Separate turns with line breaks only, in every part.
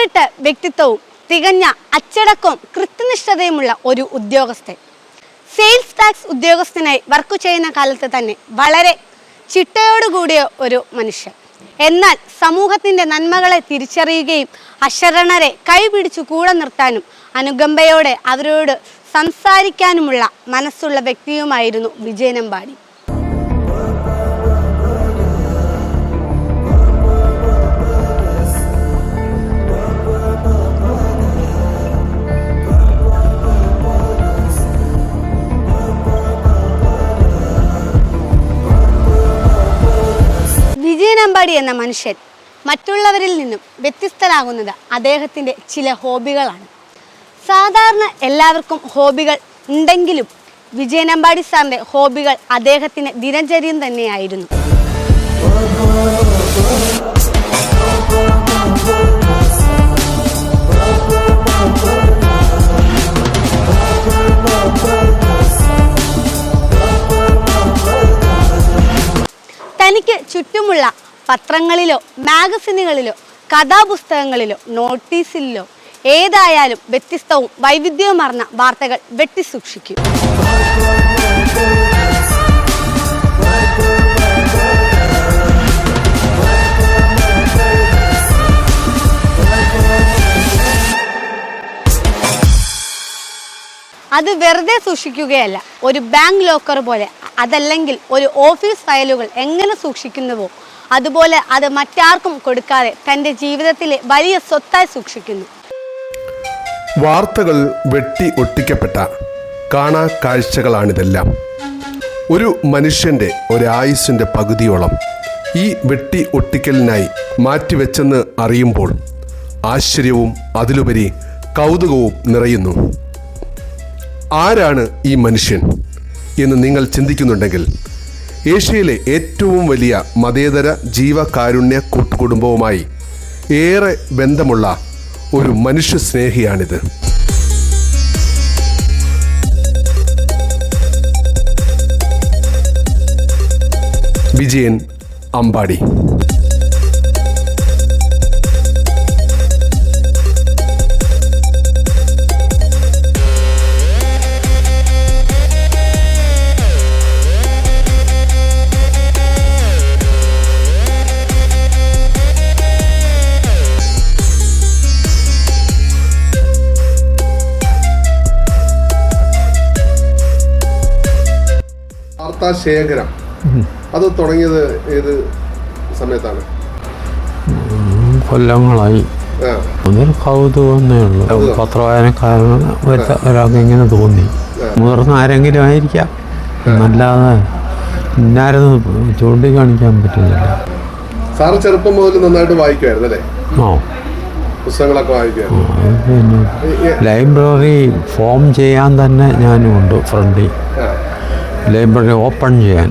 വേറിട്ട വ്യക്തിത്വവും തികഞ്ഞ അച്ചടക്കവും കൃത്യനിഷ്ഠതയുമുള്ള ഒരു ഉദ്യോഗസ്ഥൻ. സെയിൽസ് ടാക്സ് ഉദ്യോഗസ്ഥനായി വർക്ക് ചെയ്യുന്ന കാലത്ത് തന്നെ വളരെ ചിട്ടയോടുകൂടിയ ഒരു മനുഷ്യൻ. എന്നാൽ സമൂഹത്തിന്റെ നന്മകളെ തിരിച്ചറിയുകയും അശരണരെ കൈപിടിച്ചു കൂടെ നിർത്താനും അനുകമ്പയോടെ അവരോട് സംസാരിക്കാനുമുള്ള മനസ്സുള്ള വ്യക്തിയുമായിരുന്നു വിജയനമ്പാടി വിജയനമ്പാടി എന്ന മനുഷ്യൻ മറ്റുള്ളവരിൽ നിന്നും വ്യത്യസ്തനാകുന്നത് അദ്ദേഹത്തിന്റെ ചില ഹോബികളാണ്. സാധാരണ എല്ലാവർക്കും ഹോബികൾ ഉണ്ടെങ്കിലും വിജയനമ്പാടി സാറിന്റെ ഹോബികൾ അദ്ദേഹത്തിന് ദിനചര്യം തന്നെയായിരുന്നു. തനിക്ക് ചുറ്റുമുള്ള പത്രങ്ങളിലോ മാഗസിനുകളിലോ കഥാപുസ്തകങ്ങളിലോ നോട്ടീസിലോ ഏതായാലും വ്യത്യസ്തവും വൈവിധ്യവുമാർന്ന വാർത്തകൾ വെട്ടിസൂക്ഷിക്കും. അത് വെറുതെ സൂക്ഷിക്കുകയല്ല. ഒരു ബാങ്ക് ലോക്കർ പോലെ അതല്ലെങ്കിൽ ഒരു ഓഫീസ് ഫയലുകൾ എങ്ങനെ സൂക്ഷിക്കുന്നുവോ അതുപോലെ അത് മറ്റാർക്കും കൊടുക്കാതെ തന്റെ ജീവിതത്തിലെ വലിയ സ്വത്തായി സൂക്ഷിക്കുന്നു.
വാർത്തകൾ വെട്ടി ഒട്ടിക്കപ്പെട്ട കാണാ കാഴ്ചകളാണിതെല്ലാം. ഒരു മനുഷ്യന്റെ ഒരായുസിന്റെ പകുതിയോളം ഈ വെട്ടി ഒട്ടിക്കലിനായി മാറ്റിവെച്ചെന്ന് അറിയുമ്പോൾ ആശ്ചര്യവും അതിലുപരി കൗതുകവും നിറയുന്നു. ആരാണ് ഈ മനുഷ്യൻ എന്ന് നിങ്ങൾ ചിന്തിക്കുന്നുണ്ടെങ്കിൽ ഏഷ്യയിലെ ഏറ്റവും വലിയ മതേതര ജീവകാരുണ്യ കൂട്ടുകുടുംബവുമായി ഏറെ ബന്ധമുള്ള ഒരു മനുഷ്യ സ്നേഹിയാണിത്. വിജയൻ അമ്പാടി. വാർത്താ ശേഖരം അത് തുടങ്ങിയത് ഏത് സമയത്താണ്?
കൊല്ലങ്ങളായി. അതൊരു കൗതുകമേ ഉള്ളൂ. പത്രവായനക്കാരൻ ഒരാ- ഒരാൾക്ക് ഇങ്ങനെ തോന്നി. മുതിർന്ന ആരെങ്കിലും ആയിരിക്കാം. നല്ലാതെ ഇന്നാരെന്ന് ചൂണ്ടിക്കാണിക്കാൻ പറ്റുന്നില്ല
സാറ് ചെറുപ്പം മുതൽ നന്നായിട്ട് വായിക്കുമായിരുന്നു അല്ലേ?
ഓ
പുസ്തകങ്ങളൊക്കെ വായിക്കുമായിരുന്നു.
ലൈബ്രറി ഫോം ചെയ്യാൻ തന്നെ ഞാനുണ്ട് ഫ്രണ്ടിൽ.
ആ,
ലൈബ്രറി ഓപ്പൺ ചെയ്യാൻ.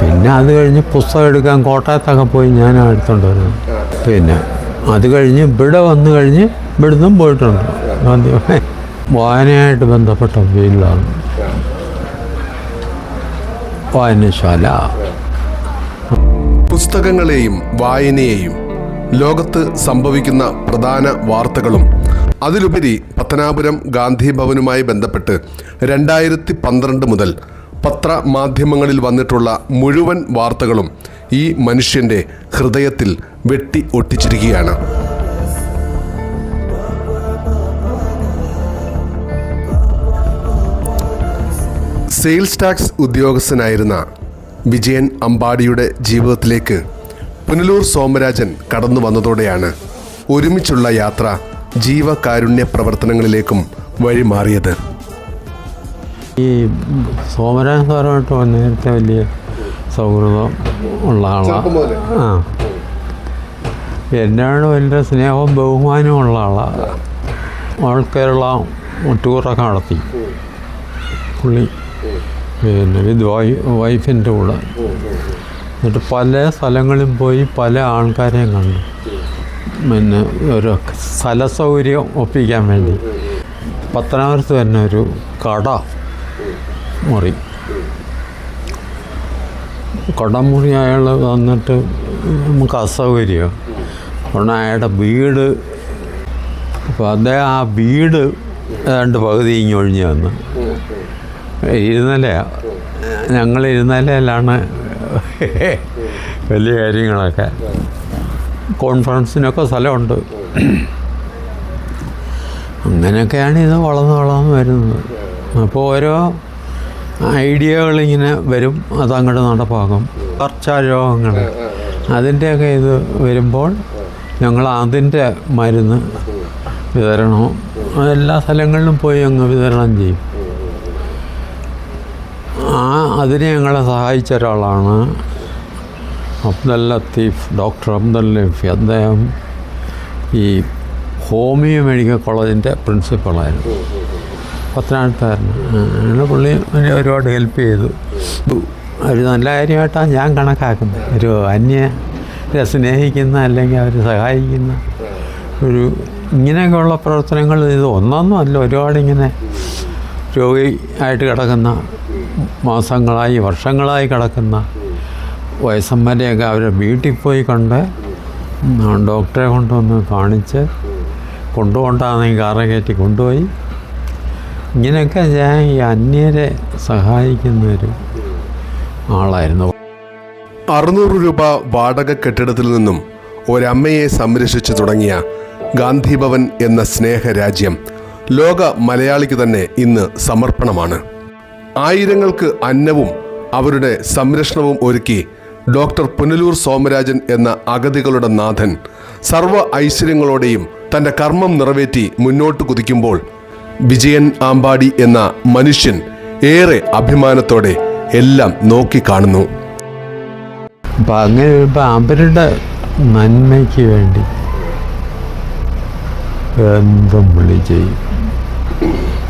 പിന്നെ അത് കഴിഞ്ഞ് പുസ്തകം എടുക്കാൻ കോട്ടയത്തൊക്കെ പോയി ഞാൻ എടുത്തോണ്ട് വരുന്നത് പിന്നെ അത് കഴിഞ്ഞ് ഇവിടെ വന്നു കഴിഞ്ഞ് ഇവിടുന്നും പോയിട്ടുണ്ട്. ആദ്യമേ വായനയായിട്ട് ബന്ധപ്പെട്ട ഫീൽഡാണ് വായനശാല.
പുസ്തകങ്ങളെയും വായനയെയും ലോകത്ത് സംഭവിക്കുന്ന പ്രധാന വാർത്തകളും അതിലുപരി പത്തനാപുരം ഗാന്ധി ഭവനുമായി ബന്ധപ്പെട്ട് രണ്ടായിരത്തി പന്ത്രണ്ട് മുതൽ പത്രമാധ്യമങ്ങളിൽ വന്നിട്ടുള്ള മുഴുവൻ വാർത്തകളും ഈ മനുഷ്യന്റെ ഹൃദയത്തിൽ വെട്ടി ഒട്ടിച്ചിരിക്കുകയാണ്. സെയിൽസ് ടാക്സ് ഉദ്യോഗസ്ഥനായിരുന്ന വിജയൻ അമ്പാടിയുടെ ജീവിതത്തിലേക്ക് പുനലൂർ സോമരാജൻ കടന്നു വന്നതോടെയാണ് ഒരുമിച്ചുള്ള യാത്ര ജീവകാരുണ്യ പ്രവർത്തനങ്ങളിലേക്കും വഴിമാറിയത്.
ഈ സോമരാജൻ സാറുമായിട്ട് നേരത്തെ വലിയ സൗഹൃദം ഉള്ള ആളാണ് ആ. എന്നോട് വലിയ സ്നേഹവും ബഹുമാനവും ഉള്ള ആളാണ് ഓൾ കേരള ടൂറൊക്കെ നടത്തി. പുള്ളി പിന്നെ വിത്ത് വൈ വൈഫിന്റെ കൂടെ. എന്നിട്ട് പല സ്ഥലങ്ങളിൽ പോയി പല ആൾക്കാരെയും കണ്ടു. പിന്നെ ഒരു സ്ഥല സൗകര്യം ഒപ്പിക്കാൻ വേണ്ടി. പത്തനാപുരത്ത് തന്നെ ഒരു കട. മുറി. കടമുറി അയാൾ വന്നിട്ട് നമുക്ക് അസൗകര്യം? അതുകൊണ്ട് അയാളുടെ വീട് അപ്പോൾ അദ്ദേഹം ആ വീട് ഏതാണ്ട് പകുതി ഇങ്ങൊഴിഞ്ഞ് വന്നു. ഇരുന്നലയാണ് ഞങ്ങൾ ഇരുന്നലയിലാണ് വലിയ കാര്യങ്ങളൊക്കെ. കോൺഫറൻസിനൊക്കെ സ്ഥലമുണ്ട്. അങ്ങനെയൊക്കെയാണ് ഇത് വളർന്ന് വളർന്ന് വരുന്നത്. അപ്പോൾ ഓരോ ഐഡിയകളിങ്ങനെ വരും അതങ്ങോട്ട് നടപ്പാക്കും. ചർച്ചാ രോഗങ്ങൾ അതിന്റെയൊക്കെ ഇത് വരുമ്പോൾ ഞങ്ങൾ അതിന്റെ മരുന്ന് വിതരണവും എല്ലാ സ്ഥലങ്ങളിലും പോയി അങ്ങ് വിതരണം ചെയ്യും. ആ അതിനെ ഞങ്ങളെ സഹായിച്ച ഒരാളാണ് അബ്ദൽ ലത്തീഫ് ഡോക്ടർ അബ്ദുൽ ലത്തീഫ്. അദ്ദേഹം ഈ ഹോമിയോ മെഡിക്കൽ കോളേജിന്റെ പ്രിൻസിപ്പളായിരുന്നു. പത്തനാപുരത്തായിരുന്നു അങ്ങനെ പുള്ളി എന്നെ ഒരുപാട് ഹെൽപ്പ് ചെയ്തു. ഒരു നല്ല കാര്യമായിട്ടാണ് ഞാൻ കണക്കാക്കുന്നത്. ഒരു അന്യ സ്നേഹിക്കുന്ന അല്ലെങ്കിൽ അവർ സഹായിക്കുന്ന ഒരു ഇങ്ങനെയൊക്കെയുള്ള പ്രവർത്തനങ്ങൾ ഇത് ഒന്നൊന്നും അല്ല. ഒരുപാട് ഇങ്ങനെ രോഗി ആയിട്ട് കിടക്കുന്ന മാസങ്ങളായി വർഷങ്ങളായി കിടക്കുന്ന വയസ്സന്മാരെയൊക്കെ അവരെ വീട്ടിൽ പോയി കണ്ട് ഡോക്ടറെ കൊണ്ടുവന്ന് കാണിച്ച് കൊണ്ടുകൊണ്ടാണെങ്കിൽ കാറ് കയറ്റി കൊണ്ടുപോയി. ഇങ്ങനെയൊക്കെ ഞാൻ ഈ അന്യരെ സഹായിക്കുന്ന ഒരു ആളായിരുന്നു.
അറുന്നൂറ് രൂപ വാടക കെട്ടിടത്തിൽ നിന്നും ഒരമ്മയെ സംരക്ഷിച്ചു തുടങ്ങിയ ഗാന്ധി ഭവൻ എന്ന സ്നേഹരാജ്യം ലോക മലയാളിക്ക് തന്നെ ഇന്ന് സമർപ്പണമാണ്. ആയിരങ്ങൾക്ക് അന്നവും അവരുടെ സംരക്ഷണവും ഒരുക്കി ഡോക്ടർ പുനലൂർ സോമരാജൻ എന്ന അഗതികളുടെ നാഥൻ സർവ ഐശ്വര്യങ്ങളോടെയും തന്റെ കർമ്മം നിറവേറ്റി മുന്നോട്ട് കുതിക്കുമ്പോൾ വിജയൻ ആമ്പാടി എന്ന മനുഷ്യൻ ഏറെ അഭിമാനത്തോടെ എല്ലാം നോക്കിക്കാണുന്നു
അപ്പം അങ്ങനെ വരുമ്പോൾ അവരുടെ നന്മയ്ക്ക് വേണ്ടി എന്തും വിളി ചെയ്യും.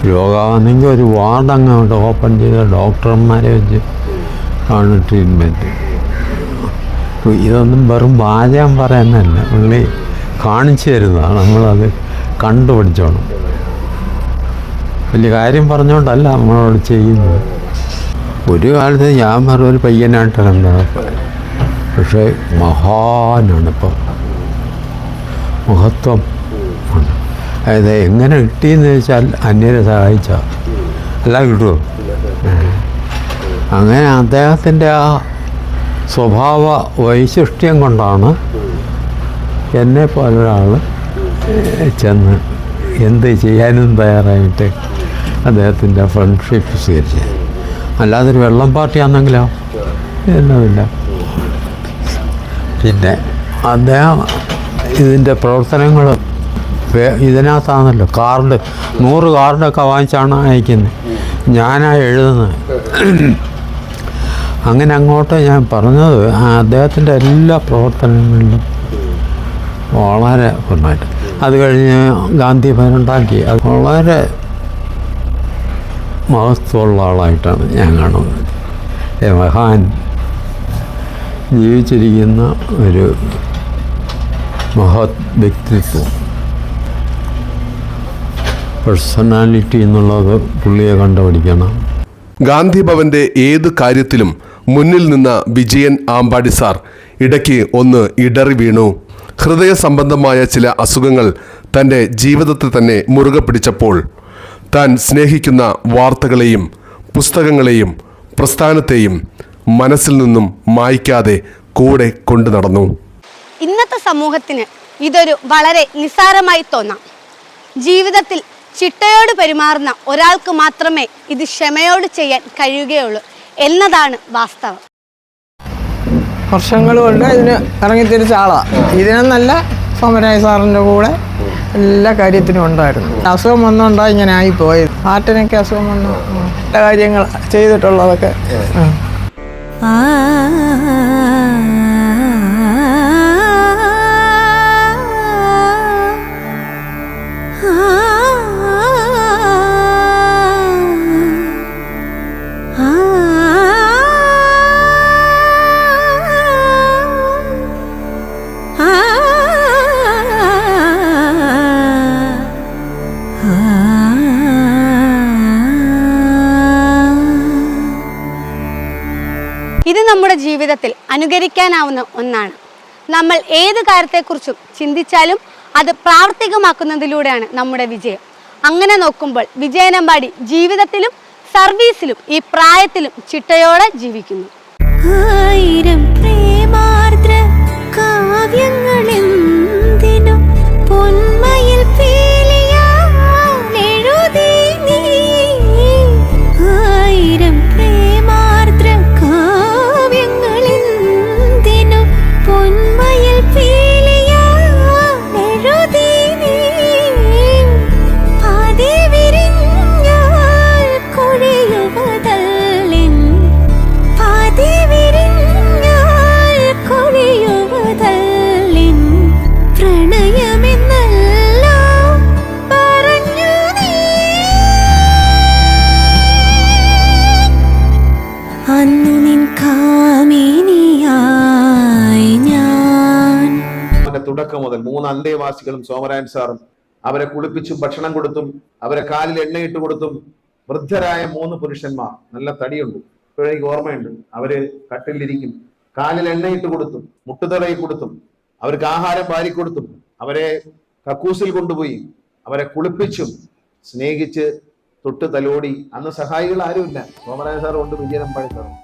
രോഗമാണെങ്കിൽ ഒരു വാർഡ് അങ്ങോട്ട് ഓപ്പൺ ചെയ്ത ഡോക്ടർമാരെ വെച്ച് ആണ് ട്രീറ്റ്മെന്റ് ഇതൊന്നും വെറും വാചകം പറയുന്നതല്ല പുള്ളി കാണിച്ചു തരുന്നതാണ്. നമ്മളത് കണ്ടുപിടിച്ചോണം. വലിയ കാര്യം പറഞ്ഞുകൊണ്ടല്ല നമ്മളോട് ചെയ്യുന്നത്. ഒരു കാലത്ത് ഞാൻ പറഞ്ഞ ഒരു പയ്യനായിട്ട് കണ്ടത് പക്ഷേ മഹാനാണ് ഇപ്പോൾ മഹത്വം അതായത് എങ്ങനെ കിട്ടിയെന്ന് വെച്ചാൽ അന്യരെ സഹായിച്ച. അല്ല കിട്ടുമോ അങ്ങനെ അദ്ദേഹത്തിന്റെ ആ സ്വഭാവ വൈശിഷ്ട്യം കൊണ്ടാണ് എന്നെ പോലൊരാൾ ചെന്ന് എന്ത് ചെയ്യാനും തയ്യാറായിട്ട് അദ്ദേഹത്തിന്റെ ഫ്രണ്ട്ഷിപ്പ് സ്വീകരിച്ചത് അല്ലാതെ ഒരു വെള്ളം പാർട്ടിയാണെങ്കിലോ എന്നതില്ല. പിന്നെ അദ്ദേഹം ഇതിന്റെ പ്രവർത്തനങ്ങൾ ഇതിനകത്താണല്ലോ. കാർഡ് നൂറ് കാർഡൊക്കെ വാങ്ങിച്ചാണ് അയക്കുന്നത് ഞാനാ എഴുതുന്നത് അങ്ങനെ അങ്ങോട്ട് ഞാൻ പറഞ്ഞത് അദ്ദേഹത്തിന്റെ എല്ലാ പ്രവർത്തനങ്ങളിലും വളരെ നന്നായിട്ട്. അത് കഴിഞ്ഞ് ഗാന്ധി ഭവനുണ്ടാക്കി അത് വളരെ മഹത്വമുള്ള ആളായിട്ടാണ് ഞാൻ കാണുന്നത്. മഹാൻ ജീവിച്ചിരിക്കുന്ന ഒരു മഹത് വ്യക്തിത്വം. പേഴ്സണാലിറ്റി എന്നുള്ളത് പുള്ളിയെ കണ്ടുപിടിക്കണം.
ഗാന്ധി ഭവന്റെ ഏത് കാര്യത്തിലും മുന്നിൽ നിന്ന വിജയൻ ആമ്പാടി സാർ ഇടയ്ക്ക് ഒന്ന് ഇടറി വീണു. ഹൃദയ സംബന്ധമായ ചില അസുഖങ്ങൾ തന്റെ ജീവിതത്തെ തന്നെ മുറുകെ പിടിച്ചപ്പോൾ താൻ സ്നേഹിക്കുന്ന വാർത്തകളെയും പുസ്തകങ്ങളെയും പ്രസ്ഥാനത്തെയും മനസ്സിൽ നിന്നും മായ്ക്കാതെ കൂടെ കൊണ്ടു നടന്നു.
ഇന്നത്തെ സമൂഹത്തിന് ഇതൊരു വളരെ നിസ്സാരമായി തോന്നാം. ജീവിതത്തിൽ ചിട്ടയോട് പെരുമാറുന്ന ഒരാൾക്ക് മാത്രമേ ഇത് ക്ഷമയോട് ചെയ്യാൻ കഴിയുകയുള്ളൂ എന്നതാണ് വാസ്തവം.
വർഷങ്ങൾ കൊണ്ട് ഇതിന് ഇറങ്ങിത്തിരിച്ച ആളാണ് ഇതിനെന്നല്ല സോമരായ സാറിന്റെ കൂടെ എല്ലാ കാര്യത്തിനും ഉണ്ടായിരുന്നു. അസുഖം വന്നുകൊണ്ടാണ് ഇങ്ങനെ ആയിപ്പോയത് ഹാർട്ടിനൊക്കെ അസുഖം വന്നു. എല്ലാ കാര്യങ്ങൾ ചെയ്തിട്ടുള്ളതൊക്കെ. ഉം.
അനുകരിക്കാനാവുന്ന ഒന്നാണ്. നമ്മൾ ഏത് കാര്യത്തെക്കുറിച്ചും ചിന്തിച്ചാലും അത് പ്രാവർത്തികമാക്കുന്നതിലൂടെയാണ് നമ്മുടെ വിജയം. അങ്ങനെ നോക്കുമ്പോൾ വിജയനമ്പാടി ജീവിതത്തിലും സർവീസിലും ഈ പ്രായത്തിലും ചിട്ടയോടെ ജീവിക്കുന്നു.
ആയിരം പ്രേമാർദ്ര കാവ്യങ്ങളെന്തിനു
അന്തേവാസികളും സോമരായൻ സാറും അവരെ കുളിപ്പിച്ചും ഭക്ഷണം കൊടുത്തും അവരെ കാലിൽ എണ്ണയിട്ട് കൊടുത്തും വൃദ്ധരായ മൂന്ന് പുരുഷന്മാർ. നല്ല തടിയുണ്ട്. ഇപ്പോഴേക്ക് ഓർമ്മയുണ്ട്. അവർ കട്ടിലിരിക്കും. കാലിൽ എണ്ണയിട്ട് കൊടുത്തും മുട്ടുതടയിൽ കൊടുത്തും അവർക്ക് ആഹാരം വാരിക്കൊടുത്തും അവരെ കക്കൂസിൽ കൊണ്ടുപോയി അവരെ കുളിപ്പിച്ചും സ്നേഹിച്ച് തൊട്ട് തലോടി. അന്ന് സഹായികൾ ആരുമില്ല. സോമരായ സാർ കൊണ്ട് വിജയനം പാടി സാറും.